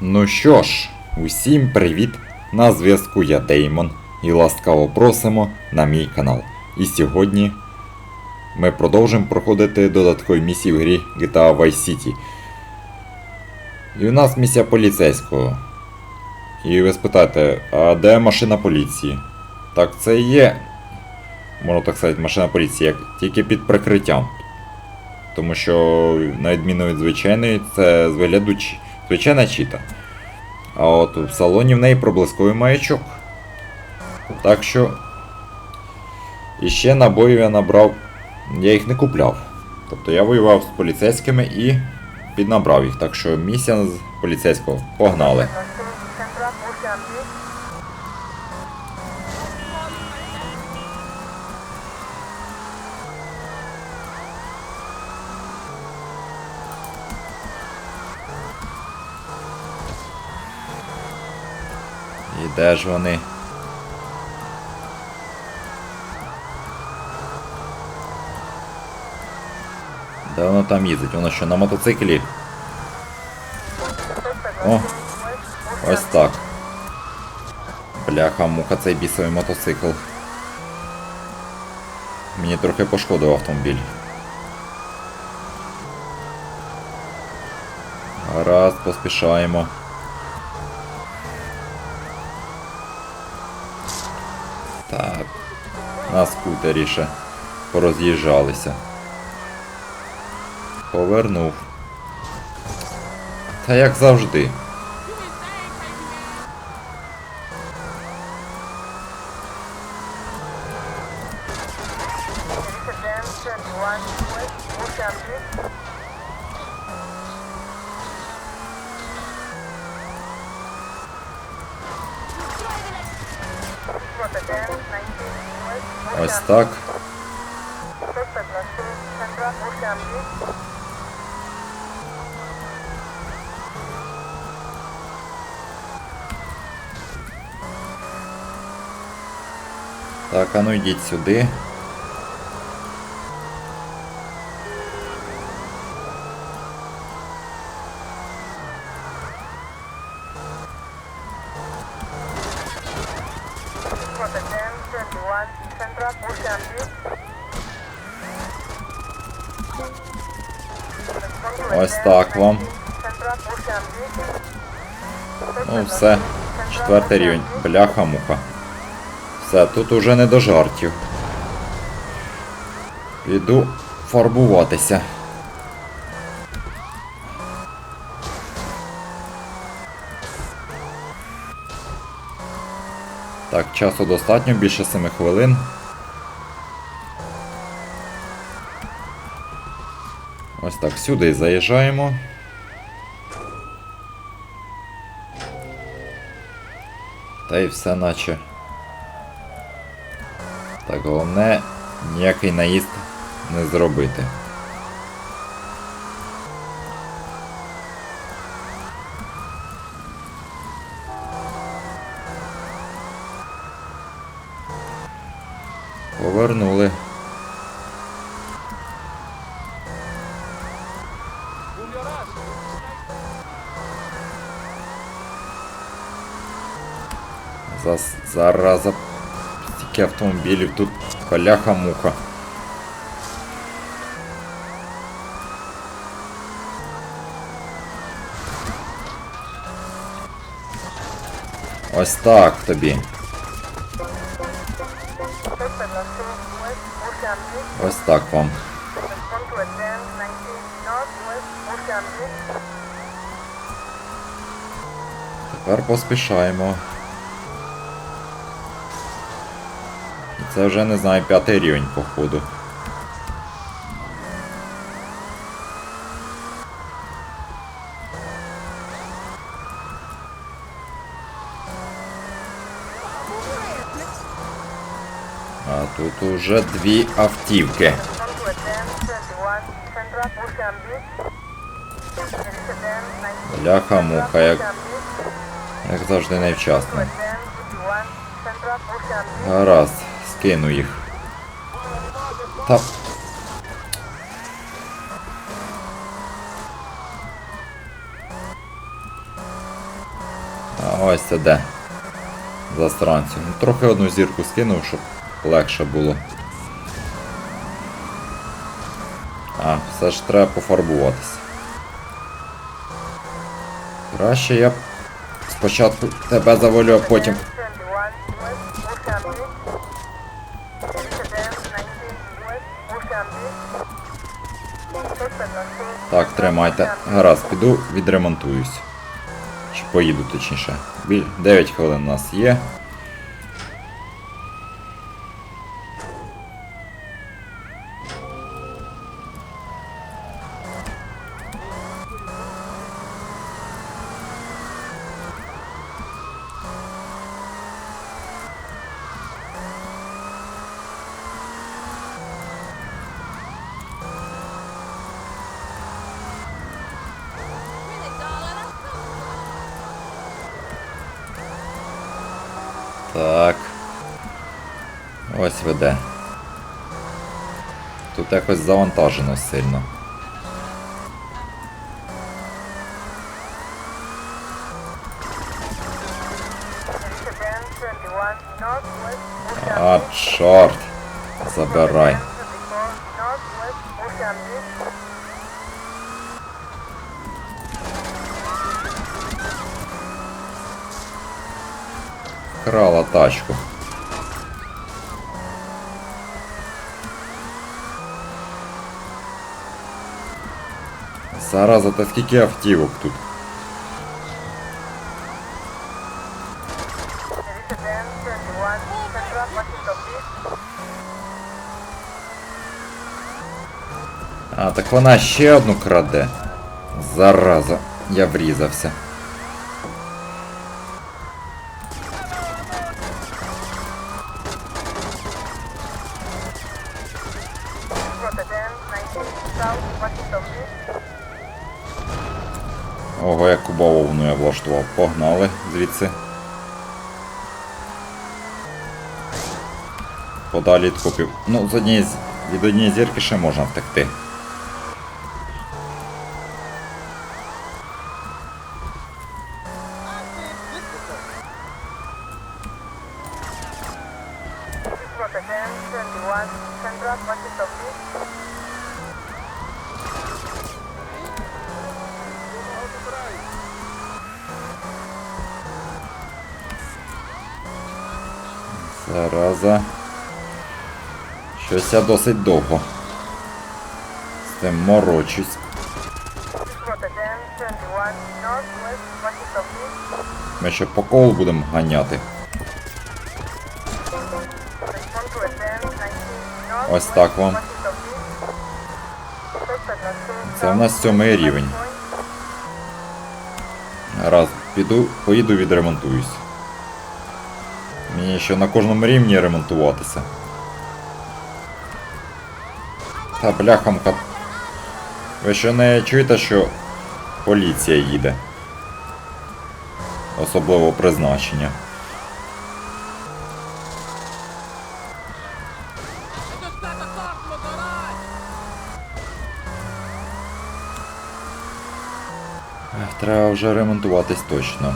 Ну що ж, усім привіт! На зв'язку я Деймон і ласкаво просимо на мій канал. І сьогодні ми продовжимо проходити додаткові місії в грі GTA Vice City. І у нас місія поліцейського. І ви спитаєте, а де машина поліції? Так це є, можна так сказати, машина поліції, як тільки під прикриттям. Тому що, на відміну від звичайної, це з вигляду звичайна чіта. А от в салоні в неї проблисковий маячок. Так що. І ще набоїв я набрав. Я їх не купляв. Тобто я воював з поліцейськими і піднабрав їх. Так що місія з поліцейського погнали. І де ж вони? Де воно там їздить? Воно що на мотоциклі? О, ось так. Бляха, муха, цей бісовий мотоцикл. Мені трохи пошкодив автомобіль. Гаразд, поспішаємо. Так. На скутері ще пороз'їжджалися. Повернув. Та як завжди. Ось так. Так, а ну йдіть сюди. Ось так вам. Ну все. Четвертий рівень. Бляха-муха. Все, тут уже не до жартів. Піду фарбуватися. Так, часу достатньо, більше 7 хвилин. Ось так, сюди заїжджаємо. Та й все наче. Так, головне ніякий наїзд не зробити. Повернули. Зас, зараза. Стільки автомобілів тут каляха-муха. Ось так тобі. Ось так вам. Тепер поспішаємо. Це вже не знаю, п'ятий рівень, походу. А тут уже дві автівки. Бляха-муха, як, як завжди невчасно. Гаразд, скину їх. Та. Ось це де. Застранцю. Ну, трохи одну зірку скинув, щоб легше було. А, все ж треба пофарбуватися. Краще я спочатку тебе завалю, а потім. Так, тримайте. Гаразд, піду відремонтуюсь. Чи поїду точніше. Біль- 9 хвилин у нас є. Так. Ось веде. Тут якось завантажено сильно. А, чорт. Забирай. Крала тачку. Зараза, та скільки автівок тут? А, так вона ще одну краде. Зараза, я врізався. Ого, як бавовну я влаштував. Погнали звідси. Подалі від копів. Ну, з однієї, від однієї зірки ще можна втекти. Щось досить довго. З тим морочусь. Ми ще по колу будемо ганяти. Ось так вам. Це в нас сьомий рівень. Раз, піду, поїду відремонтуюсь. Мені ще на кожному рівні ремонтуватися. Та бляхамка. Ви що не чуєте, що поліція їде? Особливо призначення. Треба вже ремонтуватись точно.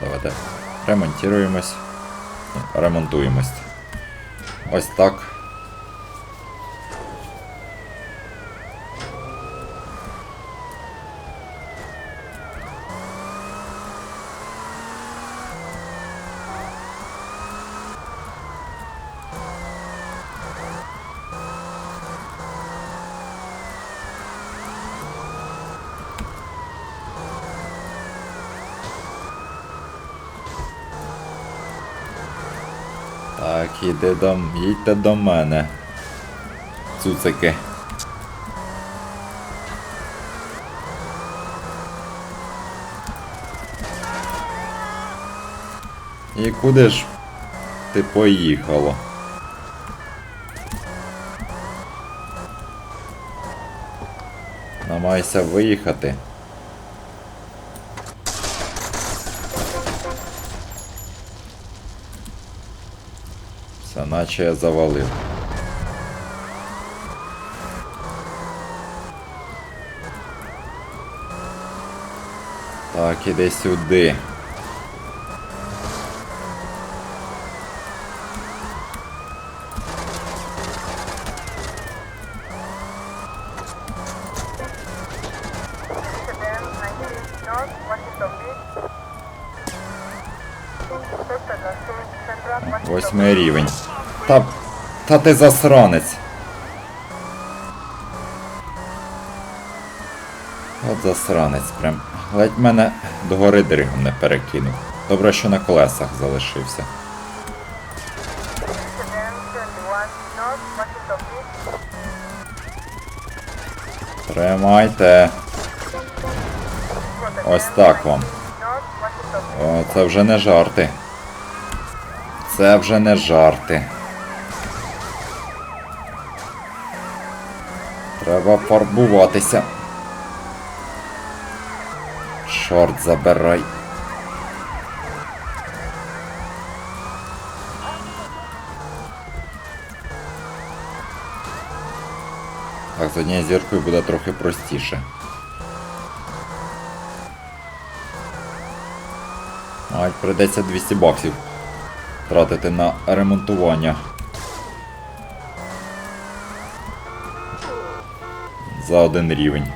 Давайте ремонтуємось. Ремонтуємось. Ось так. Іди до, їдьте до мене. Цуцики. І куди ж ти поїхала? Намайся виїхати. Та наче я завалив. Так, іди сюди. Та ти засранець. От засранець прям. Ледь мене до гори дригом не перекинув. Добре, що на колесах залишився. Sedan 71 North Washington Beach. Тримайте. Ось так вам. О, це вже не жарти. Це вже не жарти. Треба фарбуватися. Шорт забирай. Так, з однією зіркою буде трохи простіше. Навіть прийдеться 200 баксів тратити на ремонтування. За один рівень.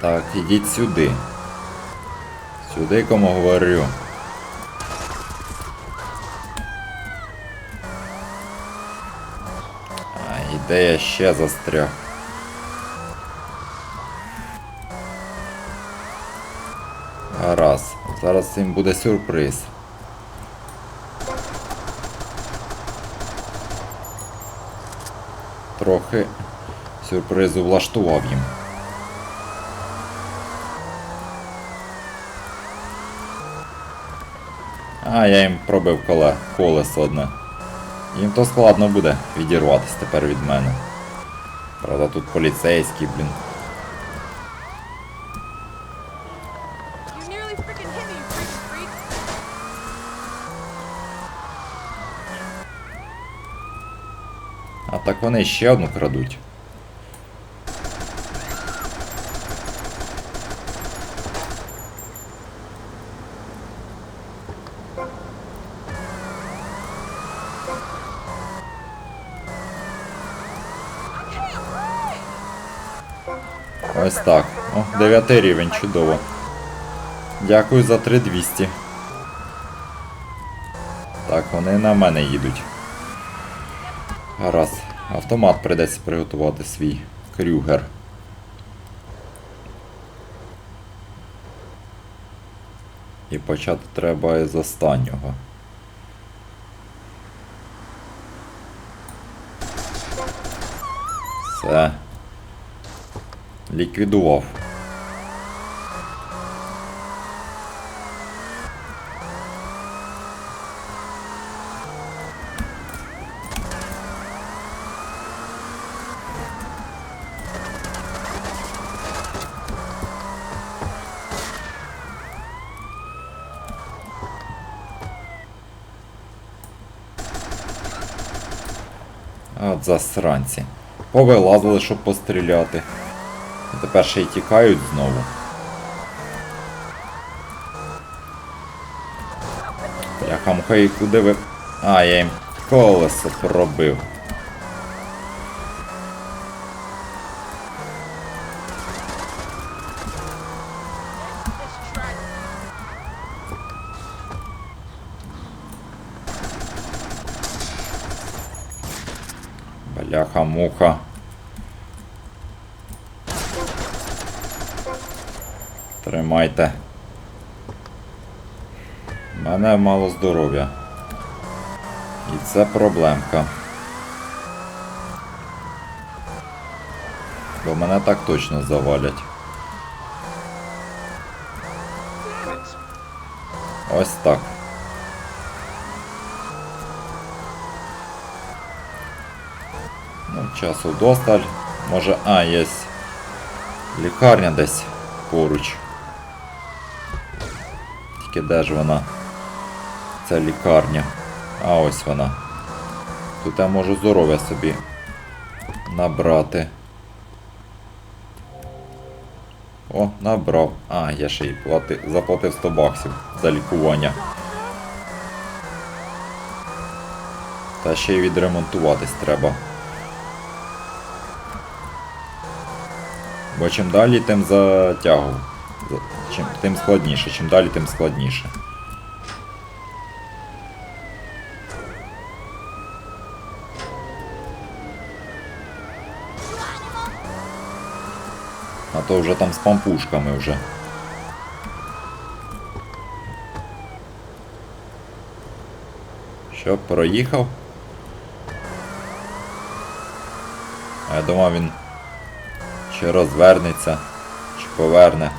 Так, ідіть сюди. Сюди, кому говорю. А, і де я ще застряг? Гаразд. Зараз їм буде сюрприз. Трохи сюрпризу влаштував їм. А, я їм пробив коле, колесо одне. Їм то складно буде відірватися тепер від мене. Правда, тут поліцейський, блін. А так вони ще одну крадуть. Ось так. О, дев'ятий рівень, чудово. Дякую за 3200. Так, вони на мене їдуть. Гаразд. Автомат прийдеться приготувати свій крюгер. І почати треба із останнього. Все. Ліквідував. От засранці. Повилазили, щоб постріляти. І тепер ще й тікають знову. Бляха муха і куди ви. А, я їм колесо пробив. This track. Бляха муха. Тримайте. У мене мало здоров'я. І це проблемка. Бо мене так точно завалять. Ось так. Ну, часу досталь. Може, а, є лікарня десь поруч. Тільки де ж вона? Це лікарня. А ось вона. Тут я можу здоров'я собі набрати. О, набрав. А, я ще й плати... заплатив 100 баксів за лікування. Та ще й відремонтуватись треба. Бо чим далі, тим затягував. Чим, тим складніше, чим далі, тим складніше. А то вже там з пампушками вже. Що, проїхав? А я думав він чи розвернеться, чи поверне.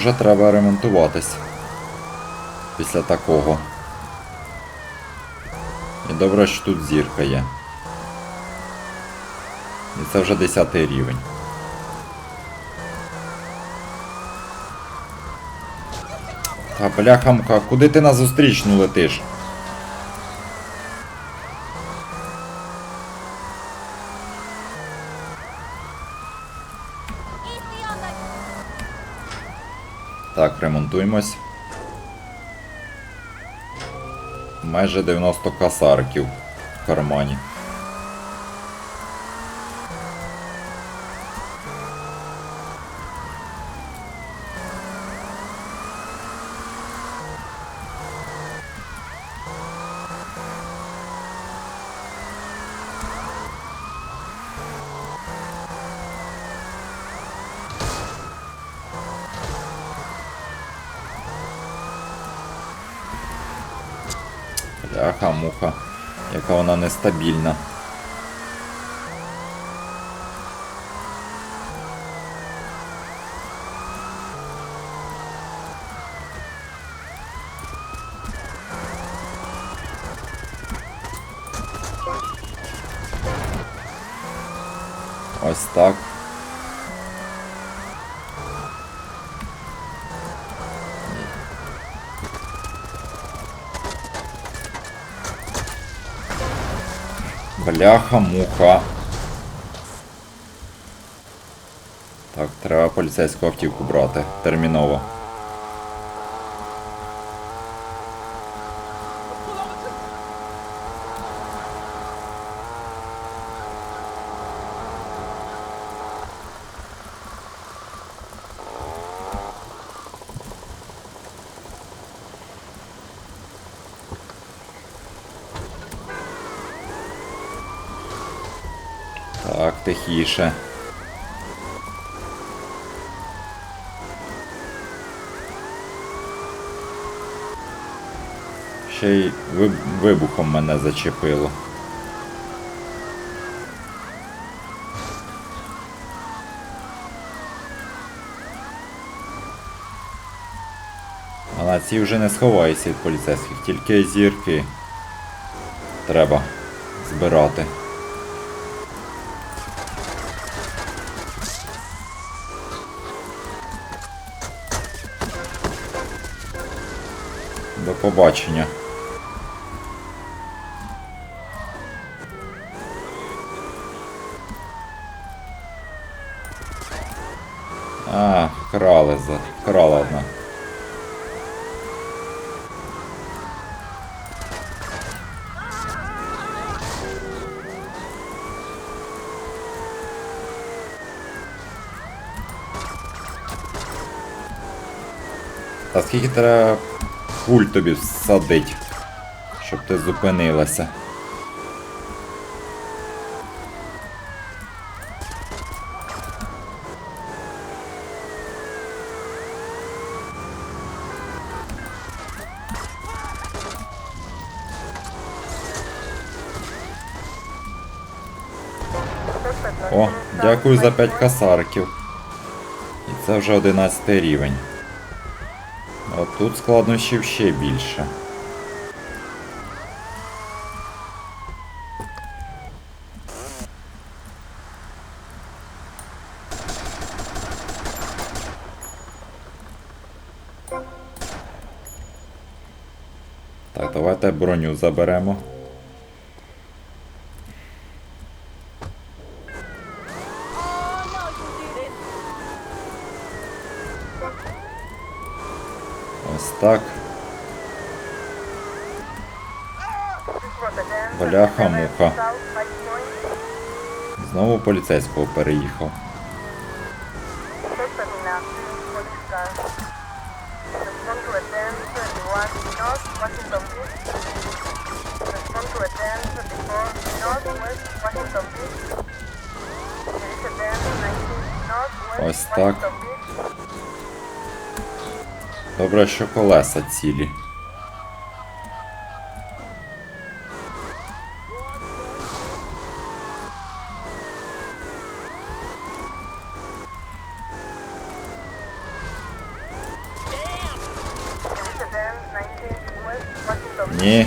Уже треба ремонтуватись. Після такого. І добре, що тут зірка є. І це вже 10 рівень. Та бляхамка, куди ти на зустрічну летиш? Так, ремонтуємось. Майже 90 касарків в кармані. Бляха, муха, яка вона нестабільна. Ось так. Бляха-муха. Так, треба поліцейську автівку брати. Терміново. Так, тихіше. Ще й виб- вибухом мене зачепило. А на цій вже не сховаєшся від поліцейських, тільки зірки треба збирати. Побачення. А, вкрали за. Вкрала одна. А скільки треба Хуль тобі всадить, щоб ти зупинилася. О, дякую за 5 касарків. І це вже 11 рівень. От тут складнощів ще більше. Так, давайте броню заберемо. Так. Бляха-муха. Знову поліцейського переїхав. Ось так. Добре, що колеса цілі. Ні,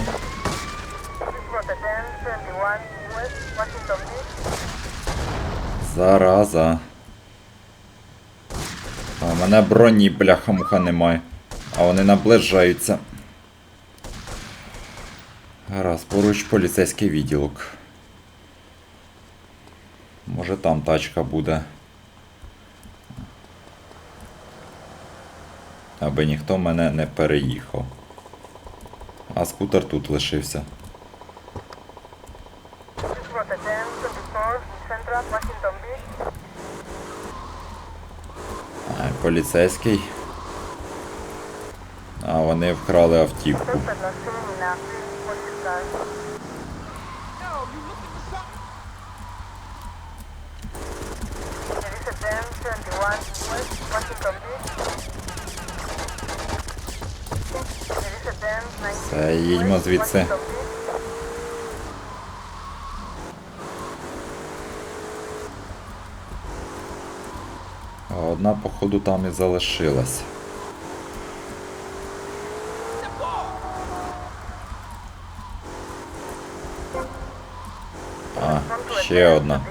зараза. А мене броні, бляха-муха, немає. А вони наближаються. Гаразд, поруч поліцейський відділок. Може там тачка буде. Аби ніхто мене не переїхав. А скутер тут лишився. А, поліцейський. А вони вкрали автівку. Все, їдьмо звідси. Одна, походу, там і залишилась. Ще одна.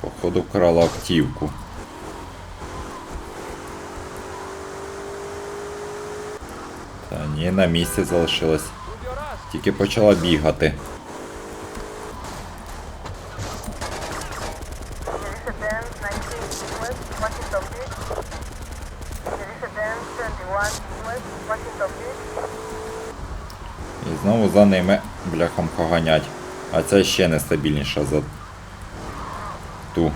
Походу крала автівку. Та ні, на місці залишилась. Тільки почала бігати. І знову за ними бляхом ганять. А ця ще нестабільніша за ту.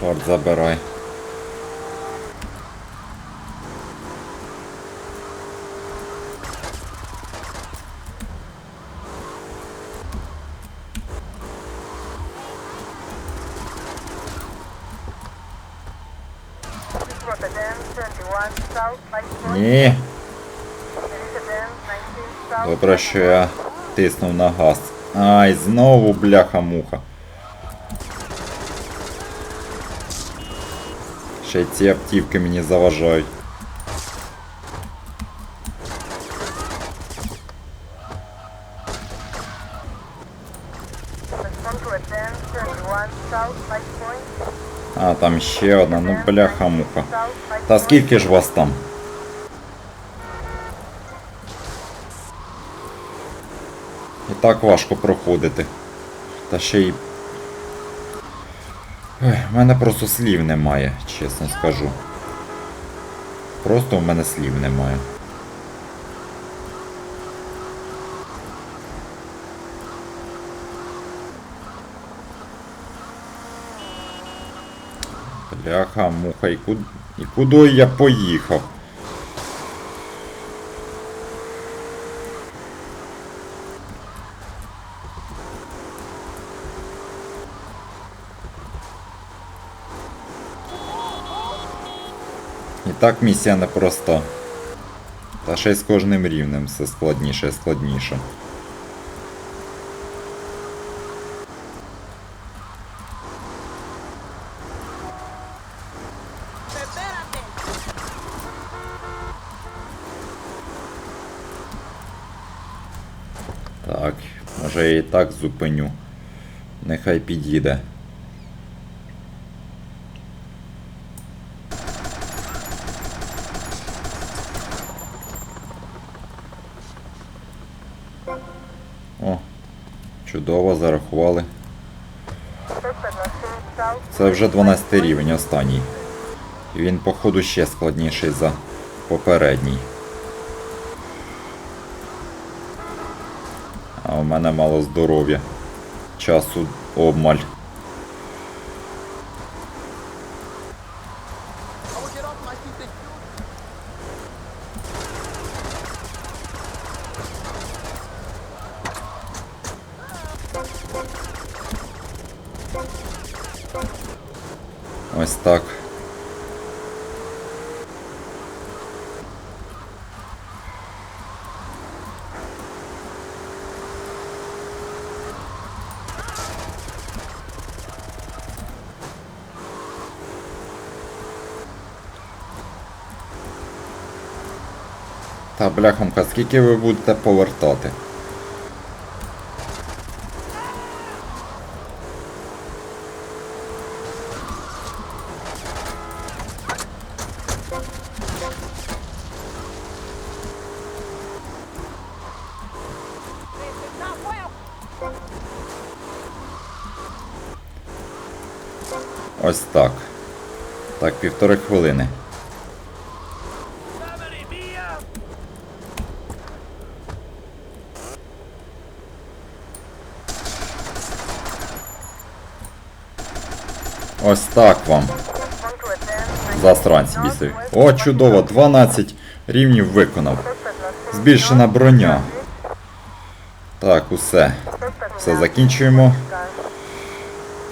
Шорт забирай. Ні. Добре, що я тиснув на газ. Ай, знову бляха-муха. Ще й ці автівки мені заважають. А, там ще одна, ну бляха-муха. Та скільки ж вас там? І так важко проходити. Та ще й. Ой, в мене просто слів немає, чесно скажу. Просто в мене слів немає. Бляха, муха, і куди, і куди я поїхав? Так місія непроста. Та ще й з кожним рівнем все складніше і складніше. Так, може я і так зупиню. Нехай підійде. О, чудово, зарахували. Suspect located south. Це вже 12 рівень останній. Він, походу, ще складніший за попередній. А у мене мало здоров'я. Часу обмаль. Ось так. Та бляхомка, скільки ви будете повертати? Так. Так, півтори хвилини. Ось так вам, засранці бісові. О, чудово, 12 рівнів виконав. Збільшена броня. Так, усе. Все закінчуємо.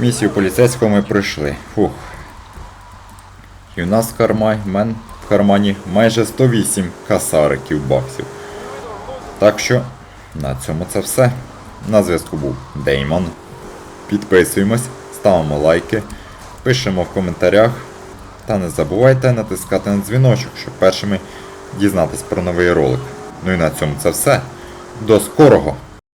Місію поліцейського ми пройшли. Фух. І у нас в кармані, мен, в кармані майже 108 касариків баксів. Так що, на цьому це все. На зв'язку був Деймон. Підписуємось, ставимо лайки, пишемо в коментарях. Та не забувайте натискати на дзвіночок, щоб першими дізнатись про новий ролик. Ну і на цьому це все. До скорого!